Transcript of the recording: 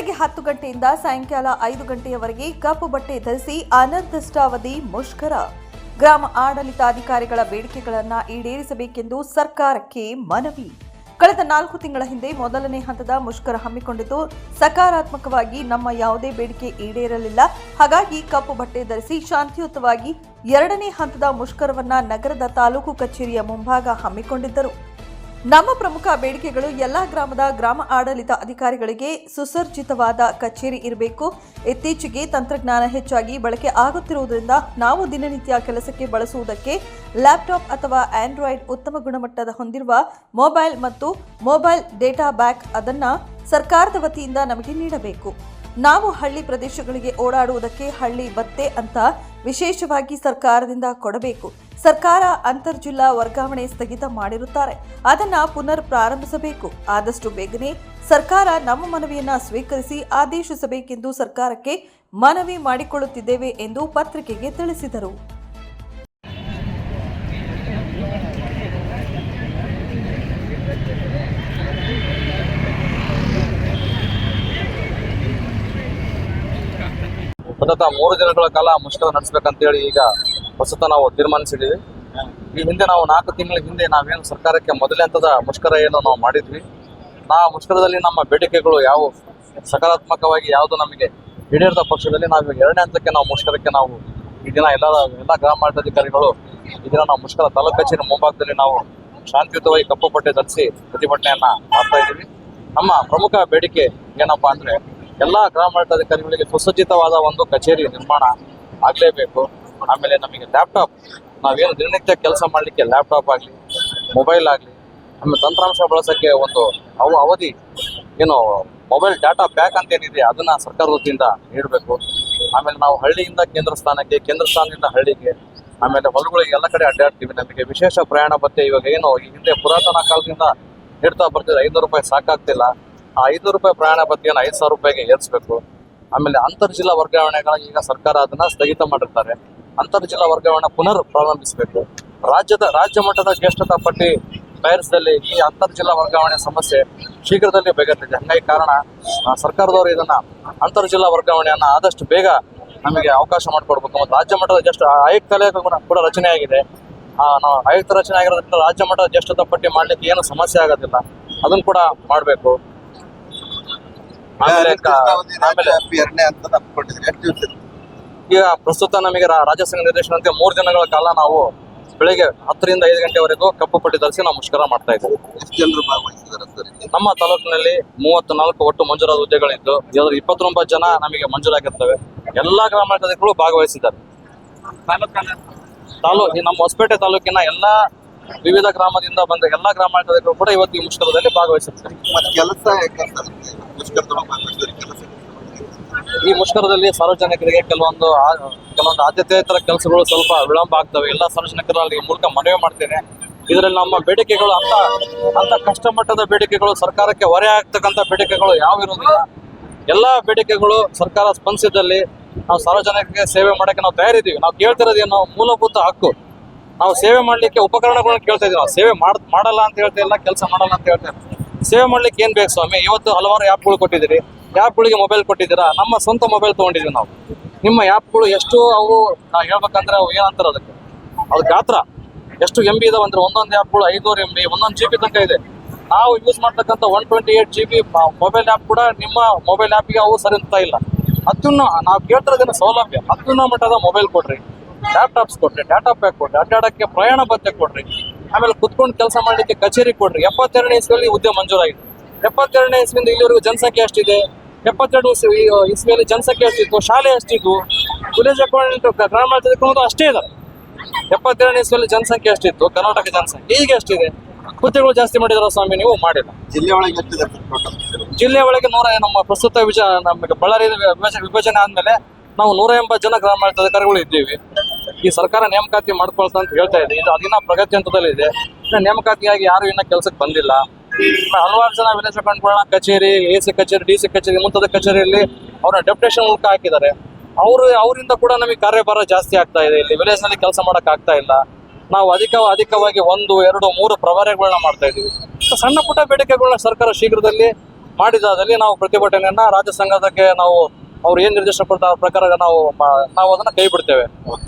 ಬೆಳಗ್ಗೆ ಹತ್ತು ಗಂಟೆಯಿಂದ ಸಾಯಂಕಾಲ ಐದು ಗಂಟೆಯವರೆಗೆ ಕಪ್ಪು ಬಟ್ಟೆ ಧರಿಸಿ ಅನಿರ್ದಿಷ್ಟಾವಧಿ ಮುಷ್ಕರ. ಗ್ರಾಮ ಆಡಳಿತಾಧಿಕಾರಿಗಳ ಬೇಡಿಕೆಗಳನ್ನು ಈಡೇರಿಸಬೇಕೆಂದು ಸರ್ಕಾರಕ್ಕೆ ಮನವಿ. ಕಳೆದ ನಾಲ್ಕು ತಿಂಗಳ ಹಿಂದೆ ಮೊದಲನೇ ಹಂತದ ಮುಷ್ಕರ ಹಮ್ಮಿಕೊಂಡಿದ್ದು, ಸಕಾರಾತ್ಮಕವಾಗಿ ನಮ್ಮ ಯಾವುದೇ ಬೇಡಿಕೆ ಈಡೇರಲಿಲ್ಲ. ಹಾಗಾಗಿ ಕಪ್ಪು ಬಟ್ಟೆ ಧರಿಸಿ ಶಾಂತಿಯುತವಾಗಿ ಎರಡನೇ ಹಂತದ ಮುಷ್ಕರವನ್ನ ನಗರದ ತಾಲೂಕು ಕಚೇರಿಯ ಮುಂಭಾಗ ಹಮ್ಮಿಕೊಂಡಿದ್ದರು. ನಮ್ಮ ಪ್ರಮುಖ ಬೇಡಿಕೆಗಳು ಎಲ್ಲಾ ಗ್ರಾಮದ ಗ್ರಾಮ ಆಡಳಿತ ಅಧಿಕಾರಿಗಳಿಗೆ ಸುಸರ್ಜಿತವಾದ ಕಚೇರಿ ಇರಬೇಕು. ಇತ್ತೀಚೆಗೆ ತಂತ್ರಜ್ಞಾನ ಹೆಚ್ಚಾಗಿ ಬಳಕೆ ಆಗುತ್ತಿರುವುದರಿಂದ ನಾವು ದಿನನಿತ್ಯ ಕೆಲಸಕ್ಕೆ ಬಳಸುವುದಕ್ಕೆ ಲ್ಯಾಪ್ಟಾಪ್ ಅಥವಾ ಆಂಡ್ರಾಯ್ಡ್ ಉತ್ತಮ ಗುಣಮಟ್ಟದ ಹೊಂದಿರುವ ಮೊಬೈಲ್ ಮತ್ತು ಮೊಬೈಲ್ ಡೇಟಾ ಬ್ಯಾಕ್ ಅದನ್ನು ಸರ್ಕಾರದ ವತಿಯಿಂದ ನಮಗೆ ನೀಡಬೇಕು. ನಾವು ಹಳ್ಳಿ ಪ್ರದೇಶಗಳಿಗೆ ಓಡಾಡುವುದಕ್ಕೆ ಹಳ್ಳಿ ಬತ್ತೆ ಅಂತ ವಿಶೇಷವಾಗಿ ಸರ್ಕಾರದಿಂದ ಕೊಡಬೇಕು. ಸರ್ಕಾರ ಅಂತರ್ಜಿಲ್ಲಾ ವರ್ಗಾವಣೆ ಸ್ಥಗಿತ ಮಾಡಿರುತ್ತಾರೆ. ಅದನ್ನ ಪುನರ್ ಪ್ರಾರಂಭಿಸಬೇಕು. ಆದಷ್ಟು ಬೇಗನೆ ಸರ್ಕಾರ ನಮ್ಮ ಮನವಿಯನ್ನ ಸ್ವೀಕರಿಸಿ ಆದೇಶಿಸಬೇಕೆಂದು ಸರ್ಕಾರಕ್ಕೆ ಮನವಿ ಮಾಡಿಕೊಳ್ಳುತ್ತಿದ್ದೇವೆ ಎಂದು ಪತ್ರಿಕೆಗೆ ತಿಳಿಸಿದರು. ಸತತ ಮೂರು ದಿನಗಳ ಕಾಲ ಮುಷ್ಕರ ನಡೆಸಬೇಕಂತೇಳಿ ಈಗ ಹೊಸತ ನಾವು ತೀರ್ಮಾನಿಸಿದ್ದೀವಿ. ಈ ಹಿಂದೆ ನಾವು ನಾಲ್ಕು ತಿಂಗಳ ಹಿಂದೆ ನಾವೇನು ಸರ್ಕಾರಕ್ಕೆ ಮೊದಲನೇ ಹಂತದ ಮುಷ್ಕರ ಏನು ನಾವು ಮಾಡಿದ್ವಿ. ಆ ಮುಷ್ಕರದಲ್ಲಿ ನಮ್ಮ ಬೇಡಿಕೆಗಳು ಯಾವ ಸಕಾರಾತ್ಮಕವಾಗಿ ಯಾವುದು ನಮಗೆ ಈಡೇರದ ಪಕ್ಷದಲ್ಲಿ ನಾವು ಎರಡನೇ ಹಂತಕ್ಕೆ ನಾವು ಮುಷ್ಕರಕ್ಕೆ ನಾವು ಈ ದಿನ ಎಲ್ಲ ಎಲ್ಲ ಗ್ರಾಮ ಈ ದಿನ ನಾವು ಮುಷ್ಕರ ತಾಲೂಕು ಕಚೇರಿ ಮುಂಭಾಗದಲ್ಲಿ ನಾವು ಶಾಂತಿಯುತವಾಗಿ ಕಪ್ಪು ಪಟ್ಟೆ ಧರಿಸಿ ಪ್ರತಿಭಟನೆಯನ್ನ ಮಾಡ್ತಾ ಇದ್ದೀವಿ. ನಮ್ಮ ಪ್ರಮುಖ ಬೇಡಿಕೆ ಏನಪ್ಪಾ ಅಂದ್ರೆ ಎಲ್ಲಾ ಗ್ರಾಮ ಅಧಿಕಾರಿಗಳಿಗೆ ಸುಸಜ್ಜಿತವಾದ ಒಂದು ಕಚೇರಿ ನಿರ್ಮಾಣ ಆಗಲೇಬೇಕು. ಆಮೇಲೆ ನಮಗೆ ಲ್ಯಾಪ್ಟಾಪ್ ನಾವೇನು ದಿನನಿತ್ಯ ಕೆಲಸ ಮಾಡಲಿಕ್ಕೆ ಲ್ಯಾಪ್ಟಾಪ್ ಆಗಲಿ ಮೊಬೈಲ್ ಆಗಲಿ, ಆಮೇಲೆ ತಂತ್ರಾಂಶ ಬಳಸೋಕ್ಕೆ ಒಂದು ಅವ, ಅವಧಿ, ಏನು ಮೊಬೈಲ್ ಡಾಟಾ ಪ್ಯಾಕ್ ಅಂತ ಏನಿದೆ ಅದನ್ನ ಸರ್ಕಾರ ವತಿಯಿಂದ ನೀಡಬೇಕು. ಆಮೇಲೆ ನಾವು ಹಳ್ಳಿಯಿಂದ ಕೇಂದ್ರ ಸ್ಥಾನಕ್ಕೆ, ಕೇಂದ್ರ ಸ್ಥಾನದಿಂದ ಹಳ್ಳಿಗೆ, ಆಮೇಲೆ ಹೊಲಗಳಿಗೆ ಎಲ್ಲ ಕಡೆ ಅಡ್ಡಾಡ್ತೀವಿ. ನಮಗೆ ವಿಶೇಷ ಪ್ರಯಾಣ ಭತ್ತೆ ಇವಾಗ ಏನು, ಈ ಹಿಂದೆ ಪುರಾತನ ಕಾಲದಿಂದ ನೀಡ್ತಾ ಬರ್ತಿದೆ, ಐನೂರು ರೂಪಾಯಿ ಸಾಕಾಗ್ತಿಲ್ಲ. ಐನೂರು ರೂಪಾಯಿ ಪ್ರಯಾಣ ಭತ್ಯೆಯನ್ನು ಐದು ಸಾವಿರ ರೂಪಾಯಿಗೆ ಏರಿಸಬೇಕು. ಆಮೇಲೆ ಅಂತರ್ ಜಿಲ್ಲಾ ಈಗ ಸರ್ಕಾರ ಅದನ್ನ ಸ್ಥಗಿತ ಮಾಡಿರ್ತಾರೆ. ಅಂತರ್ ಜಿಲ್ಲಾ ವರ್ಗಾವಣೆ ಪುನರ್ ಪ್ರಾರಂಭಿಸಬೇಕು. ರಾಜ್ಯದ ರಾಜ್ಯ ಮಟ್ಟದ ಜ್ಯೇಷ್ಠತಾ ಪಟ್ಟಿ ತಯಾರಿಸಿದಲ್ಲಿ ಈ ಅಂತರ್ ಜಿಲ್ಲಾ ವರ್ಗಾವಣೆ ಸಮಸ್ಯೆ ಶೀಘ್ರದಲ್ಲಿ ಬಗೆಹರಿದಿದೆ ಹಂಗಾಗಿ ಕಾರಣ ಸರ್ಕಾರದವರು ಇದನ್ನ ಅಂತರ್ ಜಿಲ್ಲಾ ವರ್ಗಾವಣೆಯನ್ನ ಆದಷ್ಟು ಬೇಗ ನಮಗೆ ಅವಕಾಶ ಮಾಡಿಕೊಡ್ಬೇಕು. ಮತ್ತು ರಾಜ್ಯ ಮಟ್ಟದ ಜ್ಯೇಷ್ಠ ಆಯುಕ್ತಾಲಯ ಕೂಡ- ರಚನೆ ಆಗಿದೆ. ನಾವು ಆಯುಕ್ತ ರಚನೆ ಆಗಿರೋದ್ರಿಂದ ರಾಜ್ಯ ಮಟ್ಟದ ಜ್ಯೇಷ್ಠತಾ ಪಟ್ಟಿ ಮಾಡ್ಲಿಕ್ಕೆ ಏನು ಸಮಸ್ಯೆ ಆಗೋದಿಲ್ಲ. ಅದನ್ನ ಕೂಡ ಮಾಡಬೇಕು. ಎರಡನೇ ಈಗ ಪ್ರಸ್ತುತ ನಮಗೆ ರಾಜ್ಯ ಸಂಘ ನಿರ್ದೇಶನದಂತೆ ಮೂರು ದಿನಗಳ ಕಾಲ ನಾವು ಬೆಳಿಗ್ಗೆ ಹತ್ತರಿಂದ ಐದು ಗಂಟೆವರೆಗೂ ಕಪ್ಪು ಪಟ್ಟಿ ಧರಿಸಿ ನಾವು ಮುಷ್ಕರ ಮಾಡ್ತಾ ಇದ್ದೇವೆ. ಜನರು ನಮ್ಮ ತಾಲೂಕಿನಲ್ಲಿ ಮೂವತ್ತು ನಾಲ್ಕು ಒಟ್ಟು ಮಂಜೂರಾದ ಹುದ್ದೆಗಳಿದ್ದು ಇದರಲ್ಲಿ ಇಪ್ಪತ್ತೊಂಬತ್ತು ಜನ ನಮಗೆ ಮಂಜೂರಾಗಿರ್ತವೆ. ಎಲ್ಲಾ ಗ್ರಾಮಾಧಿಕಾರಿಗಳು ಭಾಗವಹಿಸಿದ್ದಾರೆ. ತಾಲೂಕು ನಮ್ಮ ಹೊಸಪೇಟೆ ತಾಲೂಕಿನ ಎಲ್ಲಾ ವಿವಿಧ ಗ್ರಾಮದಿಂದ ಬಂದ ಎಲ್ಲಾ ಗ್ರಾಮಾಂತರಗಳು ಕೂಡ ಇವತ್ತು ಈ ಮುಷ್ಕರದಲ್ಲಿ ಭಾಗವಹಿಸುತ್ತೆ ಮತ್ತೆ ಕೆಲಸ ಯಾಕಂತ ಮುಷ್ಕರದೊಳಗೆ ಈ ಮುಷ್ಕರದಲ್ಲಿ ಸಾರ್ವಜನಿಕರಿಗೆ ಕೆಲವೊಂದು ಕೆಲವೊಂದು ಆದ್ಯತೆಯೇತರ ಕೆಲಸಗಳು ಸ್ವಲ್ಪ ವಿಳಂಬ ಆಗ್ತವೆ. ಎಲ್ಲ ಸಾರ್ವಜನಿಕರಲ್ಲಿ ಮೂಲಕ ಮನವಿ ಮಾಡ್ತೇನೆ. ಇದರಲ್ಲಿ ನಮ್ಮ ಬೇಡಿಕೆಗಳು ಅಂತ ಅಂತ ಕಷ್ಟ ಮಟ್ಟದ ಬೇಡಿಕೆಗಳು ಸರ್ಕಾರಕ್ಕೆ ಹೊರೆ ಆಗ್ತಕ್ಕಂಥ ಬೇಡಿಕೆಗಳು ಯಾವ ಇರೋದಿಲ್ಲ ಎಲ್ಲಾ ಬೇಡಿಕೆಗಳು ಸರ್ಕಾರ ಸ್ಪಂದಿಸಿದಲ್ಲಿ ನಾವು ಸಾರ್ವಜನಿಕರಿಗೆ ಸೇವೆ ಮಾಡಕ್ಕೆ ನಾವು ತಯಾರಿದ್ದೀವಿ. ನಾವು ಕೇಳ್ತಿರೋದೇನು ಮೂಲಭೂತ ಹಕ್ಕು. ನಾವು ಸೇವೆ ಮಾಡ್ಲಿಕ್ಕೆ ಉಪಕರಣಗಳನ್ನ ಕೇಳ್ತಾ ಇದೀವಿ ನಾವು ಸೇವೆ ಮಾಡ್, ಮಾಡಲ್ಲ ಅಂತ ಹೇಳ್ತಾ ಇಲ್ಲ, ಕೆಲಸ ಮಾಡಲ್ಲ ಅಂತ ಹೇಳ್ತಾ ಇಲ್ಲ. ಸೇವೆ ಮಾಡ್ಲಿಕ್ಕೆ ಏನ್ ಬೇಕು ಸ್ವಾಮಿ? ಇವತ್ತು ಹಲವಾರು ಆ್ಯಪ್ಗಳು ಕೊಟ್ಟಿದ್ದೀರಿ. ಆ್ಯಪ್ಗಳಿಗೆ ಮೊಬೈಲ್ ಕೊಟ್ಟಿದ್ದೀರಾ? ನಮ್ಮ ಸ್ವಂತ ಮೊಬೈಲ್ ತಗೊಂಡಿದ್ವಿ ನಾವು. ನಿಮ್ಮ ಆ್ಯಪ್ಗಳು ಎಷ್ಟು ಅವು ನಾವು ಹೇಳ್ಬೇಕಂದ್ರೆ ಅವು ಏನಂತಾರೆ ಅದಕ್ಕೆ. ಅದು ಗಾತ್ರ. ಎಷ್ಟು ಎಂ ಬಿ ಇದಾವೆ ಅಂದ್ರೆ ಒಂದೊಂದು ಆ್ಯಪ್ಗಳು ಐನೂರು ಎಂ ಬಿ ಒಂದೊಂದು ಜಿ ಬಿ ತನಕ ಇದೆ. ನಾವು ಯೂಸ್ ಮಾಡ್ತಕ್ಕಂಥ one twenty eight G B mobile app ಕೂಡ ನಿಮ್ಮ ಮೊಬೈಲ್ ಆ್ಯಪ್ಗೆ ಅವು ಸರಿ ಇಲ್ಲ. ಅದನ್ನ ನಾವು ಕೇಳ್ತಿರೋದೇನು ಸೌಲಭ್ಯ? ಅದನ್ನ ಮಟ್ಟದ ಮೊಬೈಲ್ ಕೊಡ್ರಿ. ಲ್ಯಾಪ್ಟಾಪ್ಸ್ ಕೊಡ್ರಿ ಡಾಟಾ ಪ್ಯಾಕ್ ಕೊಡ್ರಿ ಅಡ್ಡಾಡಕ್ಕೆ ಪ್ರಯಾಣ ಭತ್ಯೆ ಕೊಡ್ರಿ. ಆಮೇಲೆ ಕುತ್ಕೊಂಡು ಕೆಲಸ ಮಾಡಲಿಕ್ಕೆ ಕಚೇರಿ ಕೊಡ್ರಿ. ಎಪ್ಪತ್ತೆರಡನೇ ಇಸ್ವಿಯಲ್ಲಿ ಹುದ್ದೆ ಮಂಜೂರಾಗಿದೆ. ಎಪ್ಪತ್ತೆರಡನೇ ಇಸ್ವಿಯಿಂದ ಇಲ್ಲಿವರೆಗೂ ಜನಸಂಖ್ಯೆ ಎಷ್ಟಿದೆ? ಎಪ್ಪತ್ತೆರಡು ಇಸ್ವಿ ಇಸ್ವಿಯಲ್ಲಿ ಜನಸಂಖ್ಯೆ ಅಷ್ಟಿತ್ತು ಶಾಲೆ ಎಷ್ಟಿತ್ತು? ವಿಲೇಜ್ ಅಕೌಂಟ್ ಗ್ರಾಮಾಂತರ ಅಷ್ಟೇ ಇದೆ ಎಪ್ಪತ್ತೆರಡನೇ ಇಸ್ವಿಯಲ್ಲಿ ಜನಸಂಖ್ಯೆ ಅಷ್ಟಿತ್ತು ಕರ್ನಾಟಕ ಜನಸಂಖ್ಯೆ ಈಗ ಅಷ್ಟಿದೆ ಹುದ್ದೆಗಳು ಜಾಸ್ತಿ ಮಾಡಿದಾರ ಸ್ವಾಮಿ ನೀವು ಮಾಡಿಲ್ಲ. ಜಿಲ್ಲೆ ಒಳಗೆ ಜಿಲ್ಲೆ ಒಳಗೆ ನೂರ ನಮ್ಮ ಪ್ರಸ್ತುತ ವಿಜ ನಮಗೆ ಬಳ್ಳಾರಿ ವಿಭಜನೆ ವಿಭಜನೆ ಆದ್ಮೇಲೆ ನಾವು ನೂರ ಎಂಬತ್ತು ಜನ ಗ್ರಾಮಾಡಳಿತ ಅಧಿಕಾರಿಗಳು ಇದ್ದೀವಿ. ಈ ಸರ್ಕಾರ ನೇಮಕಾತಿ ಮಾಡ್ಕೊಳ್ತಾ ಅಂತ ಹೇಳ್ತಾ ಇದೆ. ಇದು ಅದಿನ್ನ ಪ್ರಗತಿ ಹಂತದಲ್ಲಿ ಇದೆ. ನೇಮಕಾತಿಯಾಗಿ ಯಾರು ಇನ್ನ ಕೆಲಸಕ್ಕೆ ಬಂದಿಲ್ಲ. ಹಲವಾರು ಜನ ವಿಲೇಜ್ ಅಕೌಂಟ್ಗಳನ್ನ ಕಚೇರಿ, ಎ ಸಿ ಕಚೇರಿ, ಡಿ ಸಿ ಕಚೇರಿ ಮುಂತಾದ ಕಚೇರಿಯಲ್ಲಿ ಅವರ ಡೆಪ್ಯುಟೇಷನ್ ಮೂಲಕ ಹಾಕಿದ್ದಾರೆ. ಅವರು, ಅವರಿಂದ ಕೂಡ ನಮಗೆ ಕಾರ್ಯಭಾರ ಜಾಸ್ತಿ ಆಗ್ತಾ ಇದೆ. ಇಲ್ಲಿ ವಿಲೇಜ್ನಲ್ಲಿ ಕೆಲಸ ಮಾಡಕ್ ಆಗ್ತಾ ಇಲ್ಲ. ನಾವು ಅಧಿಕ, ಅಧಿಕವಾಗಿ ಒಂದು, ಎರಡು, ಮೂರು ಪ್ರಭಾರಗಳನ್ನ ಮಾಡ್ತಾ ಇದೀವಿ ಸಣ್ಣ ಪುಟ್ಟ ಬೇಡಿಕೆಗಳನ್ನ ಸರ್ಕಾರ ಶೀಘ್ರದಲ್ಲಿ ಮಾಡಿದಾದಲ್ಲಿ ನಾವು ಪ್ರತಿಭಟನೆಯನ್ನ ರಾಜ್ಯ ಸಂಘದಕ್ಕೆ ನಾವು ಅವ್ರು ಏನ್ ನಿರ್ದೇಶನ ಕೊಡ್ತಾರೆ ಪ್ರಕಾರ ನಾವು ನಾವು ಅದನ್ನ ಕೈ ಬಿಡ್ತೇವೆ.